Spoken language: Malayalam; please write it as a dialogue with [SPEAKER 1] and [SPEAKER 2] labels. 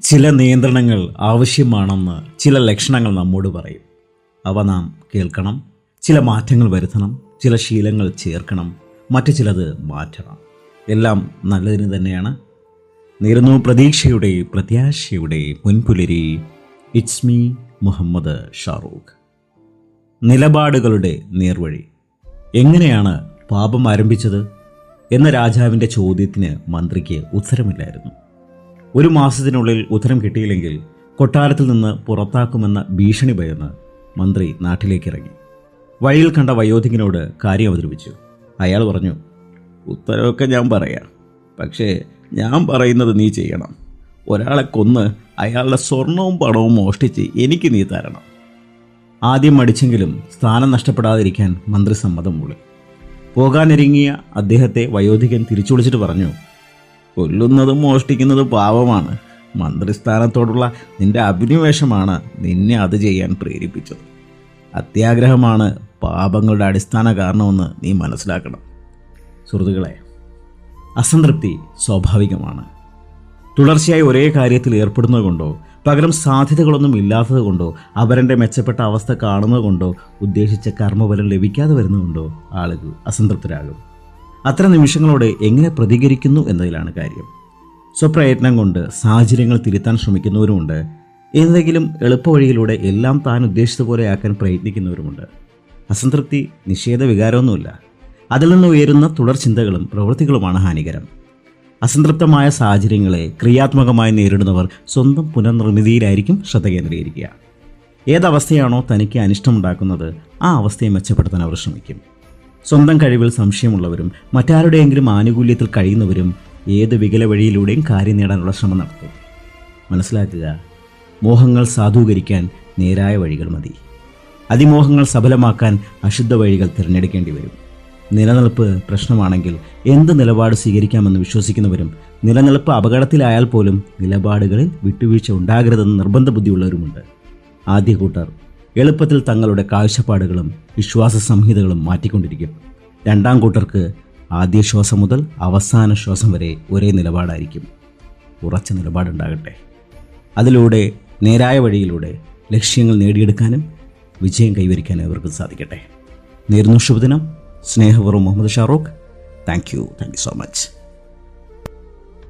[SPEAKER 1] ചില നിയന്ത്രണങ്ങൾ ആവശ്യമാണെന്ന് ചില ലക്ഷണങ്ങൾ നമ്മോട് പറയും. അവ നാം കേൾക്കണം ചില മാറ്റങ്ങൾ വരുത്തണം ചില ശീലങ്ങൾ ചേർക്കണം മറ്റു ചിലത് മാറ്റണം. എല്ലാം നല്ലതിന് തന്നെയാണ്. നേരുന്നു പ്രതീക്ഷയുടെ പ്രത്യാശയുടെ മുൻപുലരി ഇറ്റ്സ് മീ മുഹമ്മദ് ഷാറൂഖ്. നിലപാടുകളുടെ നേർവഴി. എങ്ങനെയാണ് പാപം ആരംഭിച്ചത്? എന്ന രാജാവിന്റെ ചോദ്യത്തിന് മന്ത്രിക്ക് ഉത്തരമില്ലായിരുന്നു. ഒരു മാസത്തിനുള്ളിൽ ഉത്തരം കിട്ടിയില്ലെങ്കിൽ കൊട്ടാരത്തിൽ നിന്ന് പുറത്താക്കുമെന്ന ഭീഷണി ഭയന്ന് മന്ത്രി നാട്ടിലേക്ക് ഇറങ്ങി വഴിയിൽ കണ്ട വയോധികനോട് കാര്യം അവതരിപ്പിച്ചു. അയാൾ പറഞ്ഞു ഉത്തരവൊക്കെ ഞാൻ പറയാം. പക്ഷേ ഞാൻ പറയുന്നത് നീ ചെയ്യണം. ഒരാളെ കൊന്ന് അയാളുടെ സ്വർണവും പണവും മോഷ്ടിച്ച് എനിക്ക് നീ തരണം. ആദ്യം മടിച്ചെങ്കിലും സ്ഥാനം നഷ്ടപ്പെടാതിരിക്കാൻ മന്ത്രി സമ്മതം മൂളി. പോകാനൊരുങ്ങിയ അദ്ദേഹത്തെ വയോധികൻ തിരിച്ചു വിളിച്ചിട്ട് പറഞ്ഞു കൊല്ലുന്നതും മോഷ്ടിക്കുന്നത് പാവമാണ്. മന്ത്രിസ്ഥാനത്തോടുള്ള നിന്റെ അഭിനിവേശമാണ് നിന്നെ അത് ചെയ്യാൻ പ്രേരിപ്പിച്ചത്. അത്യാഗ്രഹമാണ് പാപങ്ങളുടെ അടിസ്ഥാന കാരണമെന്ന് നീ മനസ്സിലാക്കണം. സുഹൃത്തുക്കളെ അസംതൃപ്തി സ്വാഭാവികമാണ്. തുടർച്ചയായി ഒരേ കാര്യത്തിൽ ഏർപ്പെടുന്നത് കൊണ്ടോ പകരം സാധ്യതകളൊന്നും ഇല്ലാത്തത് കൊണ്ടോ അവരന്റെ മെച്ചപ്പെട്ട അവസ്ഥ കാണുന്നതുകൊണ്ടോ ഉദ്ദേശിച്ച കർമ്മഫലം ലഭിക്കാതെ വരുന്നതുകൊണ്ടോ ആളുകൾ അസംതൃപ്തരാകും. അത്തരം നിമിഷങ്ങളോട് എങ്ങനെ പ്രതികരിക്കുന്നു എന്നതിലാണ് കാര്യം. സ്വപ്രയത്നം കൊണ്ട് സാഹചര്യങ്ങൾ തിരുത്താൻ ശ്രമിക്കുന്നവരുമുണ്ട്. എന്തെങ്കിലും എളുപ്പവഴിയിലൂടെ എല്ലാം താൻ ഉദ്ദേശിച്ചതുപോലെ ആക്കാൻ പ്രയത്നിക്കുന്നവരുമുണ്ട്. അസംതൃപ്തി നിഷേധ വികാരമൊന്നുമില്ല. അതിൽ നിന്ന് ഉയരുന്ന തുടർ ചിന്തകളും പ്രവൃത്തികളുമാണ് ഹാനികരം. അസംതൃപ്തമായ സാഹചര്യങ്ങളെ ക്രിയാത്മകമായി നേരിടുന്നവർ സ്വന്തം പുനർനിർമ്മിതിയിലായിരിക്കും ശ്രദ്ധ കേന്ദ്രീകരിക്കുക. ഏതവസ്ഥയാണോ തനിക്ക് അനിഷ്ടമുണ്ടാക്കുന്നത് ആ അവസ്ഥയെ മെച്ചപ്പെടുത്താൻ അവർ ശ്രമിക്കും. സ്വന്തം കഴിവിൽ സംശയമുള്ളവരും മറ്റാരുടെയെങ്കിലും ആനുകൂല്യത്തിൽ കഴിയുന്നവരും ഏത് വികല വഴിയിലൂടെയും കാര്യം നേടാനുള്ള ശ്രമം നടത്തും. മനസ്സിലാക്കുക മോഹങ്ങൾ സാധൂകരിക്കാൻ നേരായ വഴികൾ മതി. അതിമോഹങ്ങൾ സഫലമാക്കാൻ അശുദ്ധ വഴികൾ തിരഞ്ഞെടുക്കേണ്ടി വരും. നിലനിൽപ്പ് പ്രശ്നമാണെങ്കിൽ എന്ത് നിലപാട് സ്വീകരിക്കാമെന്ന് വിശ്വസിക്കുന്നവരും നിലനിൽപ്പ് അപകടത്തിലായാൽ പോലും നിലപാടുകളിൽ വിട്ടുവീഴ്ച ഉണ്ടാകരുതെന്ന് നിർബന്ധ ബുദ്ധിയുള്ളവരുമുണ്ട് ആദ്യ കൂട്ടർ എളുപ്പത്തിൽ തങ്ങളുടെ കാഴ്ചപ്പാടുകളും വിശ്വാസ സംഹിതകളും മാറ്റിക്കൊണ്ടിരിക്കും. രണ്ടാം കൂട്ടർക്ക് ആദ്യ ശ്വാസം മുതൽ അവസാന ശ്വാസം വരെ ഒരേ നിലപാടായിരിക്കും. ഉറച്ച നിലപാടുണ്ടാകട്ടെ. അതിലൂടെ നേരായ വഴിയിലൂടെ ലക്ഷ്യങ്ങൾ നേടിയെടുക്കാനും വിജയം കൈവരിക്കാനും ഇവർക്ക് സാധിക്കട്ടെ. നേരുന്നു ശുഭദിനം. സ്നേഹപൂർവം Muhammad Shahrukh. Thank you. Thank you so much.